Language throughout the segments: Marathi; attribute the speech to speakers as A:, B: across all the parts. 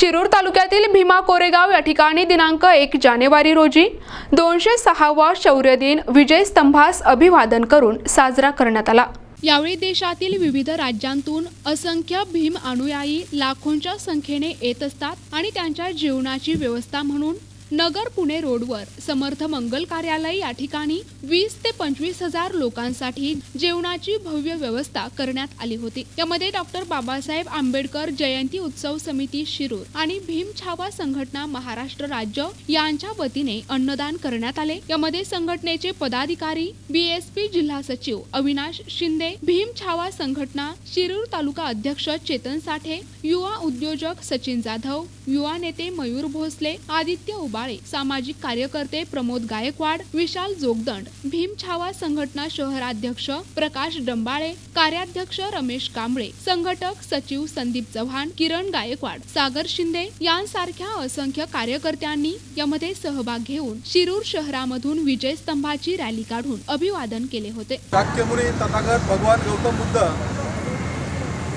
A: शिरूर तालुक्यातील भीमा कोरेगाव या ठिकाणी दिनांक एक जानेवारी रोजी दोनशे सहावा शौर्य दिन विजय स्तंभास अभिवादन करून साजरा करण्यात आला. यावेळी देशातील विविध राज्यांतून असंख्य भीम अनुयायी लाखोंच्या संख्येने येत असतात आणि त्यांच्या जीवनाची व्यवस्था म्हणून नगर पुणे रोडवर समर्थ मंगल कार्यालय या ठिकाणी वीस ते पंचवीस हजार लोकांसाठी जेवणाची भव्य व्यवस्था करण्यात आली होती. यामध्ये डॉक्टर बाबासाहेब आंबेडकर जयंती उत्सव समिती शिरूर आणि भीम छावा संघटना महाराष्ट्र राज्य यांच्या वतीने अन्नदान करण्यात आले. यामध्ये संघटनेचे पदाधिकारी बीएसपी जिल्हा सचिव अविनाश शिंदे भीम छावा संघटना शिरूर तालुका अध्यक्ष चेतन साठे युवा उद्योजक सचिन जाधव युवा नेते मयूर भोसले आदित्य उबा उबाळे सामाजिक कार्यकर्ते प्रमोद गायकवाड विशाल जोगदंड भीम छावा संघटना शहराध्यक्ष प्रकाश डंबाळे कार्याध्यक्ष रमेश कांबळे संघटक सचिव संदीप चव्हाण किरण गायकवाड सागर शिंदे यांसारख्या असंख्य कार्यकर्त्यांनी यामध्ये सहभाग घेऊन शिरूर शहरामधून विजय स्तंभाची रॅली काढून अभिवादन केले होते.
B: तथागत भगवान गौतम बुद्ध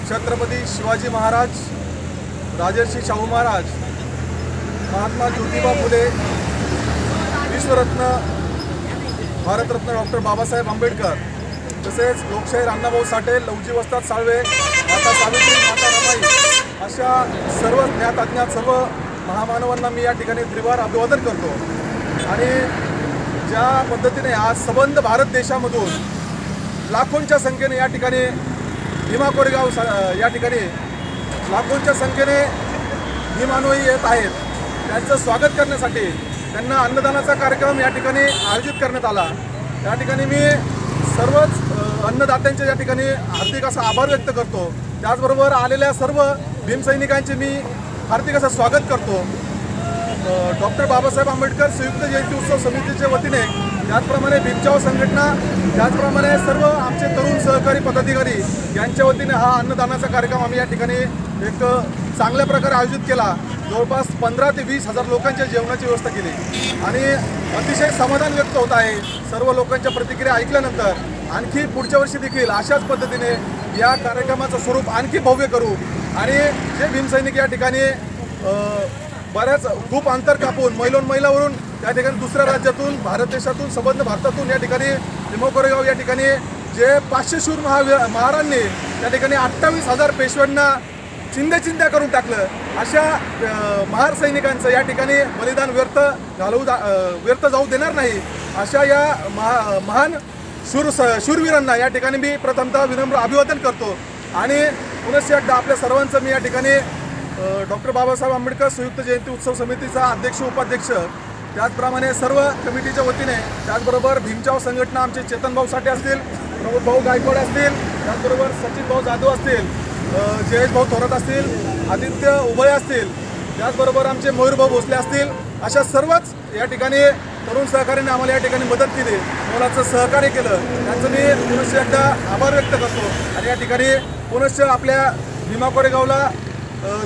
B: छत्रपती शिवाजी महाराज राजर्षी शाहू महाराज महात्मा ज्योतिबा फुले विश्वरत्न भारतरत्न डॉक्टर बाबासाहेब आंबेडकर तसेच लोकशाहीर अण्णाभाऊ साठे लवजी वस्ताद साळवे माता सावित्री माता रमाई अशा सर्व ज्ञात अज्ञात सर्व महामानवांना मी या ठिकाणी त्रिवार अभिवादन करतो. आणि ज्या पद्धतीने आज संबंध भारत देशामधून लाखोंच्या संख्येने या ठिकाणी भीमा कोरेगाव सा- या ठिकाणी लाखोंच्या संख्येने भीमानोही येत आहेत. त्यांचं स्वागत करण्यासाठी त्यांना अन्नदानाचा कार्यक्रम या ठिकाणी आयोजित करण्यात आला. या ठिकाणी मी सर्वच अन्नदात्यांचे या ठिकाणी हार्दिक असा आभार व्यक्त करतो. त्याचबरोबर आलेल्या सर्व भीमसैनिकांचे मी हार्दिक असं स्वागत करतो. डॉक्टर बाबासाहेब आंबेडकर संयुक्त जयंती उत्सव समितीच्या वतीने त्याचप्रमाणे भीमचाव संघटना त्याचप्रमाणे सर्व आमचे तरुण सहकारी पदाधिकारी यांच्या वतीने हा अन्नदानाचा कार्यक्रम आम्ही या ठिकाणी एक चांगल्या प्रकारे आयोजित केला. जवळपास पंधरा ते वीस हजार लोकांच्या जेवणाची व्यवस्था केली. आणि अतिशय समाधान व्यक्त होत आहे सर्व लोकांच्या प्रतिक्रिया ऐकल्यानंतर. आणखी पुढच्या वर्षी देखील अशाच पद्धतीने या कार्यक्रमाचं स्वरूप आणखी भव्य करू. आणि जे भीमसैनिक या ठिकाणी बऱ्याच खूप अंतर कापून मैलोन मैलावरून त्या ठिकाणी दुसऱ्या राज्यातून भारत देशातून संबंध भारतातून या ठिकाणी निमोकोरेगाव या ठिकाणी जे पाचशे शूर महावी महारांनी त्या ठिकाणी अठ्ठावीस हजार पेशव्यांना चिंध्या चिंध्या करून टाकलं. अशा महार सैनिकांचं या ठिकाणी बलिदान व्यर्थ घालवू जा- व्यर्थ जाऊ देणार नाही. अशा या महा महान शूर स- शूरवीरांना या ठिकाणी मी प्रथमतः विनम्र अभिवादन करतो. आणि पुनश्च एकदा आपल्या सर्वांचं मी या ठिकाणी डॉक्टर बाबासाहेब आंबेडकर संयुक्त जयंती उत्सव समितीचा अध्यक्ष उपाध्यक्ष त्याचप्रमाणे सर्व कमिटीच्या वतीने त्याचबरोबर भीमचाव संघटना आमचे चेतन भाऊ साठे असतील प्रमोद भाऊ गायकवाड असतील त्याचबरोबर सचिन भाऊ जाधव असतील जयेश भाऊ थोरात असतील आदित्य उभय असतील त्याचबरोबर आमचे मयूर भाऊ भोसले असतील अशा सर्वच या ठिकाणी तरुण सहकार्याने आम्हाला या ठिकाणी मदत केली. मुलाचं सहकार्य केलं. त्यांचं मी पुनश्च एकदा आभार व्यक्त करतो. आणि या ठिकाणी पुनश्च आपल्या भीमा कोरेगावला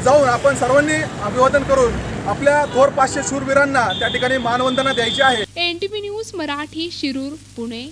B: जाऊन आपण सर्वांनी अभिवादन करून आपल्या थोर पाचशे शूरवीरांना त्या ठिकाणी मानवंदना द्यायची आहे.
A: NTP news Marathi Shirur Pune.